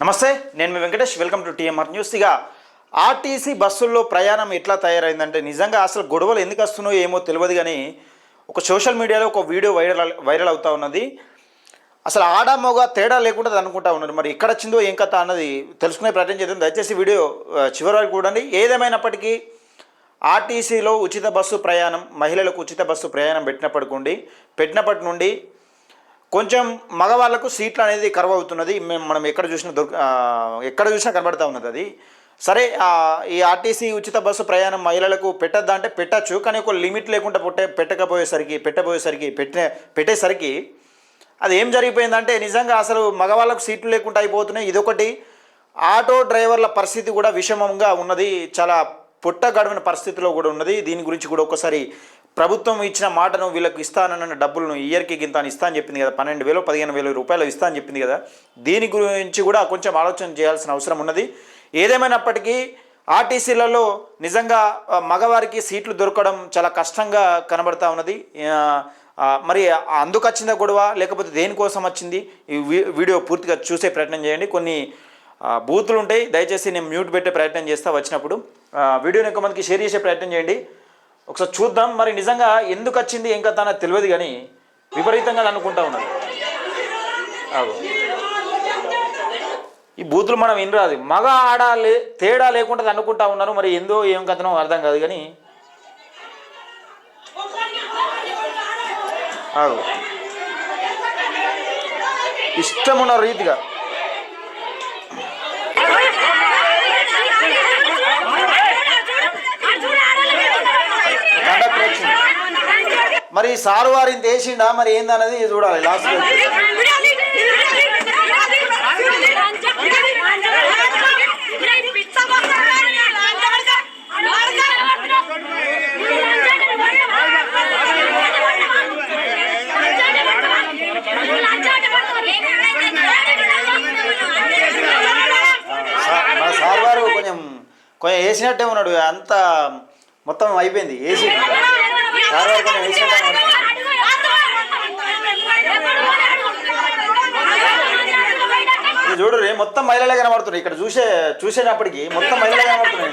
నమస్తే నేను మీ Venkatesh. Welcome to TMR news ఇక ఆర్టీసీ బస్సుల్లో ప్రయాణం ఎట్లా తయారైందంటే నిజంగా అసలు గొడవలు ఎందుకు వస్తున్నాయో ఏమో తెలియదు కానీ ఒక సోషల్ మీడియాలో ఒక వీడియో వైరల్ వైరల్ అవుతా ఉన్నది. అసలు ఆడ తేడా లేకుండా అనుకుంటా ఉన్నారు. మరి ఎక్కడ వచ్చిందో ఏం కథ అన్నది తెలుసుకునే ప్రయత్నం చేద్దాం. దయచేసి వీడియో చివరి వరకు చూడండి. ఏదేమైనప్పటికీ ఆర్టీసీలో ఉచిత బస్సు ప్రయాణం మహిళలకు ఉచిత బస్సు ప్రయాణం పెట్టినప్పటికండి పెట్టినప్పటి నుండి కొంచెం మగవాళ్ళకు సీట్లు అనేది కర్వ్ అవుతున్నది మేము మనం ఎక్కడ చూసినా దొరక ఎక్కడ చూసినా కనబడతా ఉన్నది అది. సరే ఈ ఆర్టీసీ ఉచిత బస్సు ప్రయాణం మహిళలకు పెట్టద్దా అంటే పెట్టచ్చు కానీ ఒక లిమిట్ లేకుండా పుట్టే పెట్టకపోయేసరికి పెట్టబోయేసరికి పెట్టే పెట్టేసరికి అది ఏం జరిగిపోయిందంటే నిజంగా అసలు మగవాళ్ళకు సీట్లు లేకుండా అయిపోతున్నాయి. ఇదొకటి. ఆటో డ్రైవర్ల పరిస్థితి కూడా విషమంగా ఉన్నది. చాలా పుట్ట గడవని పరిస్థితిలో కూడా ఉన్నది. దీని గురించి కూడా ఒకసారి ప్రభుత్వం ఇచ్చిన మాటను వీళ్ళకి ఇస్తానన్న డబ్బులను ఇయర్కి గింత అని ఇస్తా అని చెప్పింది కదా పన్నెండు వేలు పదిహేను వేల రూపాయలు ఇస్తా అని చెప్పింది కదా దీని గురించి కూడా కొంచెం ఆలోచన చేయాల్సిన అవసరం ఉన్నది. ఏదేమైనప్పటికీ ఆర్టీసీలలో నిజంగా మగవారికి సీట్లు దొరకడం చాలా కష్టంగా కనబడతా ఉన్నది. మరి అందుకు వచ్చిందా గొడవ లేకపోతే దేనికోసం వచ్చింది? ఈ వీ- వీడియో పూర్తిగా చూసే ప్రయత్నం చేయండి. కొన్ని బూతులు ఉంటాయి. దయచేసి నేను మ్యూట్ పెట్టే ప్రయత్నం చేస్తా వచ్చినప్పుడు. వీడియోని ఎక్కువ మందికి షేర్ చేసే ప్రయత్నం చేయండి. ఒకసారి చూద్దాం. మరి నిజంగా ఎందుకు వచ్చింది? ఏం కథ అన్నది తెలియదు కానీ విపరీతంగా అనుకుంటా ఉన్నారు. ఈ బూతులు మనం వినరాదు. మగ ఆడ లే తేడా లేకుండా అనుకుంటా ఉన్నారు. మరి ఎందో ఏం కథనో అర్థం కాదు కానీ. ఇష్టం ఉన్న రీతిగా మరి సారు వారిని వేసిండా మరి ఏందన్నది చూడాలి. లాస్ట్ సార్ వారు కొంచెం కొంచెం వేసినట్టే ఉన్నాడు. అంత మొత్తం అయిపోయింది. వేసి ఇది చూడు మొత్తం మహిళలే కనబడుతున్నాయి. ఇక్కడ చూసే చూసేటప్పటికి మొత్తం మహిళలే కనబడుతున్నాయి.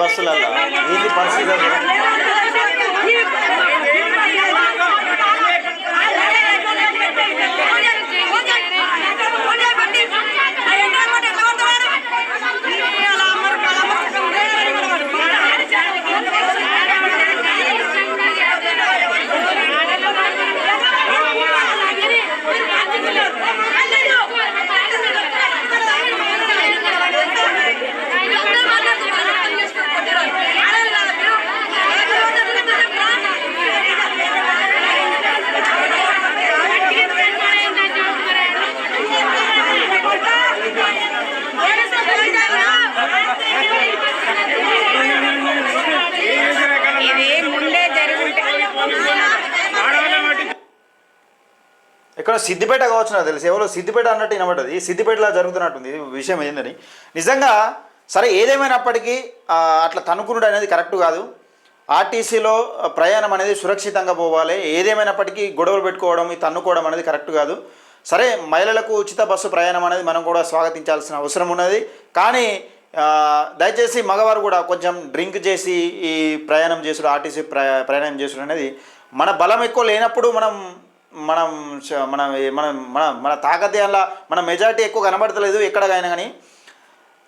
బస్సులలో ఏంది పరిస్థితి ఇక్కడ సిద్దిపేట కావచ్చు నాకు తెలిసి. ఎవరో సిద్దిపేట అన్నట్టు వినబడ్డది. సిద్దిపేటలా జరుగుతున్నట్టుంది. ఇది విషయం ఏందని నిజంగా సరే ఏదేమైనప్పటికీ అట్లా తనుకునుడు అనేది కరెక్ట్ కాదు. ఆర్టీసీలో ప్రయాణం అనేది సురక్షితంగా పోవాలి. ఏదేమైనప్పటికీ గొడవలు పెట్టుకోవడం తన్నుకోవడం అనేది కరెక్ట్ కాదు. సరే మహిళలకు ఉచిత బస్సు ప్రయాణం అనేది మనం కూడా స్వాగతించాల్సిన అవసరం ఉన్నది. కానీ దయచేసి మగవారు కూడా కొంచెం డ్రింక్ చేసి ఈ ప్రయాణం చేసుడు ఆర్టీసీ ప్రయాణం చేసుడు అనేది మన బలం ఎక్కువ లేనప్పుడు మనం మనం మన మన మన మన తాకతే అలా మన మెజారిటీ ఎక్కువ కనబడతలేదు ఎక్కడ అయినా కానీ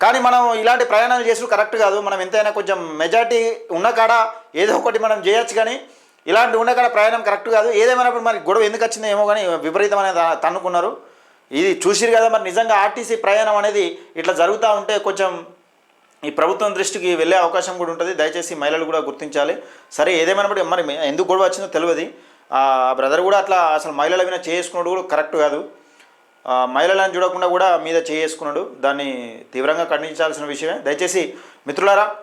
కానీ మనం ఇలాంటి ప్రయాణాలు చేసుడు కరెక్ట్ కాదు. మనం ఎంతైనా కొంచెం మెజారిటీ ఉన్న కాడ ఏదో ఒకటి మనం చేయొచ్చు కానీ ఇలాంటి ఉన్న కాడ ప్రయాణం కరెక్ట్ కాదు. ఏదేమైనప్పుడు మరి గొడవ ఎందుకు వచ్చిందో ఏమో కానీ విపరీతమైన తన్నుకున్నారు. ఇది చూసిరు కదా మరి నిజంగా ఆర్టీసీ ప్రయాణం అనేది ఇట్లా జరుగుతూ ఉంటే కొంచెం ఈ ప్రభుత్వం దృష్టికి వెళ్ళే అవకాశం కూడా ఉంటుంది. దయచేసి మహిళలు కూడా గుర్తించాలి. సరే ఏదేమైనప్పుడు మరి ఎందుకు గొడవ వచ్చిందో తెలియదు. ఆ బ్రదర్ కూడా అట్లా అసలు మహిళల మీద చేసుకున్నాడు కూడా కరెక్ట్ కాదు. మహిళలను చూడకుండా కూడా మీద చేసుకున్నాడు. దాన్ని తీవ్రంగా ఖండించాల్సిన విషయమే. దయచేసి మిత్రులారా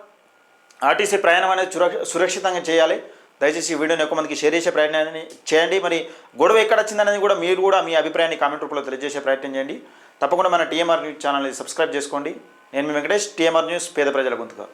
ఆర్టీసీ ప్రయాణం అనేది సురక్షితంగా చేయాలి. దయచేసి ఈ వీడియోని ఎక్కువ మందికి షేర్ చేసే ప్రయత్నాన్ని చేయండి. మరి గొడవ ఎక్కడ వచ్చిందనేది కూడా మీరు కూడా మీ అభిప్రాయాన్ని కామెంట్ రూపంలో తెలియజేసే ప్రయత్నం చేయండి. తప్పకుండా మన టీఎంఆర్ న్యూస్ ఛానల్ని సబ్స్క్రైబ్ చేసుకోండి. నేను మీ వెంకటేష్ టీఎంఆర్ న్యూస్ పేద ప్రజల గొంతుగా.